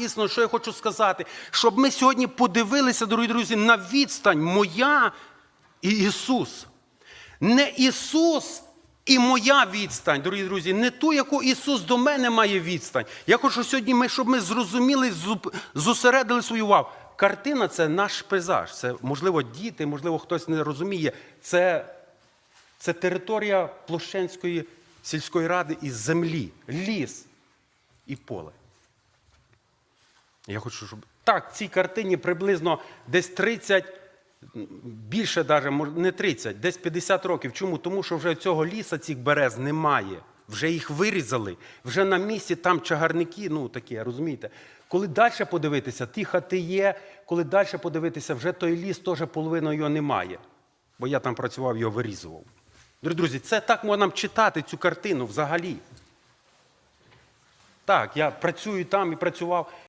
істину, що я хочу сказати, щоб ми сьогодні подивилися, дорогі друзі, на відстань моя і Ісус. Не Ісус і моя відстань, дорогі друзі, не ту, яку Ісус до мене має відстань. Я хочу сьогодні, ми, щоб ми зрозуміли, зосередили свою увагу. Картина це наш пейзаж. Це, можливо, діти, можливо, хтось не розуміє. Це, це територія Площенської сільської ради із землі, ліс і поле. Я хочу, щоб. Так, в цій картині приблизно десь 30, більше навіть, не 30, десь 50 років. Чому? Тому що вже цього ліса, цих берез немає. Вже їх вирізали. Вже на місці там чагарники, ну такі, розумієте? Коли далі подивитися, ті хати є, коли далі подивитися, вже той ліс теж половина його немає. Бо я там працював, його вирізував. Дорогі друзі, це так можна читати цю картину взагалі. Так, я працюю там і працював.